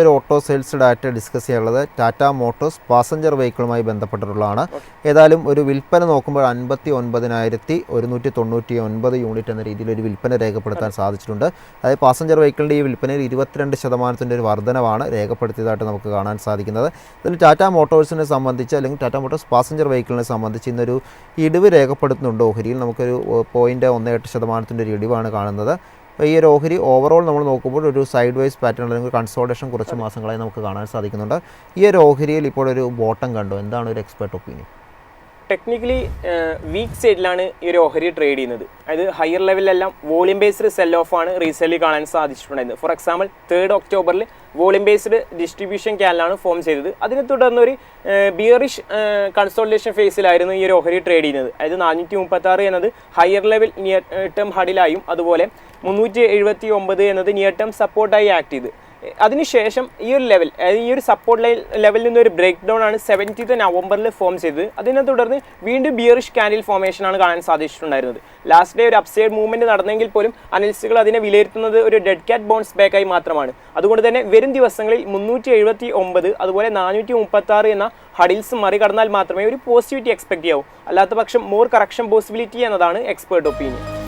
ഒരു auto sales data discuss ചെയ്യാനുള്ളത് Tata Motors passenger വെഹിക്കിളുമായി ബന്ധപ്പെട്ടിട്ടുള്ളതാണ്. ഏതായാലും ഒരു വിൽപ്പന നോക്കുമ്പോൾ അൻപത്തി ഒൻപതിനായിരത്തി ഒരുന്നൂറ്റി തൊണ്ണൂറ്റി ഒൻപത് യൂണിറ്റ് എന്ന രീതിയിൽ ഒരു വിൽപ്പന രേഖപ്പെടുത്താൻ സാധിച്ചിട്ടുണ്ട്. അതായത് പാസഞ്ചർ വെഹിക്കിളിന്റെ ഈ വിൽപ്പനയിൽ ഇരുപത്തിരണ്ട് ശതമാനത്തിന്റെ ഒരു വർധനവാണ് രേഖപ്പെടുത്തിയതായിട്ട് നമുക്ക് കാണാൻ സാധിക്കുന്നത്. ഇതിൽ ടാറ്റ മോട്ടോഴ്സിനെ സംബന്ധിച്ച് അല്ലെങ്കിൽ ടാറ്റ മോട്ടോഴ്സ് പാസഞ്ചർ വെഹിക്കിളിനെ സംബന്ധിച്ച് ഇന്നൊരു ഇടിവ് രേഖപ്പെടുത്തുന്നുണ്ട് ഓഹരിയിൽ. നമുക്കൊരു പോയിന്റ് ഒന്ന് എട്ട് ശതമാനത്തിന്റെ ഒരു ഇടിവാണ് കാണുന്നത്. ഈ ഒരു ഓഹരി ഓവറോൾ നമ്മൾ നോക്കുമ്പോൾ ഒരു സൈഡ് വൈസ് പാറ്റേൺ അല്ലെങ്കിൽ കൺസോൾട്ടേഷൻ കുറച്ച് മാസങ്ങളായി നമുക്ക് കാണാൻ സാധിക്കുന്നുണ്ട്. ഈ ഒരു ഓഹരിയിൽ ഇപ്പോൾ ഒരു ബോട്ടം കണ്ടു. എന്താണ് ഒരു എക്സ്പെർട്ട് ഒപ്പീനിയൻ ടെക്നിക്കലി വീക്ക് സൈഡിലാണ് ഈ ഒരു ഓഹരി ട്രേഡ് ചെയ്യുന്നത്. അതായത് ഹയർ ലെവലിലെല്ലാം വോളിയം ബേസ്ഡ് സെൽ ഓഫ് ആണ് റീസെല്ലി കാണാൻ സാധിച്ചിട്ടുണ്ടായിരുന്നത്. ഫോർ എക്സാമ്പിൾ തേർഡ് ഒക്ടോബറിൽ വോളിയം ബേസ്ഡ് ഡിസ്ട്രിബ്യൂഷൻ ക്യാനലാണ് ഫോം ചെയ്തത്. അതിനെ തുടർന്ന് ഒരു ബിയറിഷ് കൺസോൾട്ടേഷൻ ഫേസിലായിരുന്നു ഈ ഒരു ഓഹരി ട്രേഡ് ചെയ്യുന്നത്. അതായത് നാനൂറ്റി മുപ്പത്തി ആറ് എന്നത് ഹയർ ലെവൽ നിയർ ടേം ഹഡിലായും അതുപോലെ മുന്നൂറ്റി എഴുപത്തി ഒമ്പത് എന്നത് നിയർ ടേം സപ്പോർട്ടായി ആക്ട് ചെയ്ത്. അതിനുശേഷം ഈ ഒരു ലെവൽ ഈ ഒരു സപ്പോർട്ട് ലൈൻ ലെവലിൽ നിന്ന് ഒരു ബ്രേക്ക് ഡൗൺ ആണ് സെവന്റീത്ത് നവംബറിൽ ഫോം ചെയ്തത്. അതിനെ തുടർന്ന് വീണ്ടും ബിയറിഷ് കാൻഡിൽ ഫോമേഷൻ ആണ് കാണാൻ സാധിച്ചിട്ടുണ്ടായിരുന്നത്. ലാസ്റ്റ് ഡേ ഒരു അപ്സൈഡ് മൂവ്മെന്റ് നടന്നെങ്കിൽ പോലും അനലിസ്റ്റുകൾ അതിനെ വിലയിരുത്തുന്നത് ഒരു ഡെഡ് കാറ്റ് ബോൺസ് ബാക്കായി മാത്രമാണ്. അതുകൊണ്ട് തന്നെ വരും ദിവസങ്ങളിൽ മുന്നൂറ്റി എഴുപത്തി ഒമ്പത് അതുപോലെ നാനൂറ്റി മുപ്പത്തി ആറ് എന്ന ഹഡിൽസ് മറികടന്നാൽ മാത്രമേ ഒരു പോസിറ്റിവിറ്റി എക്സ്പെക്ട് ചെയ്യാവൂ. അല്ലാത്ത പക്ഷം മോർ കറക്ഷൻ പോസിബിലിറ്റി എന്നതാണ് എക്സ്പേർട്ട് ഒപ്പീനിയൻ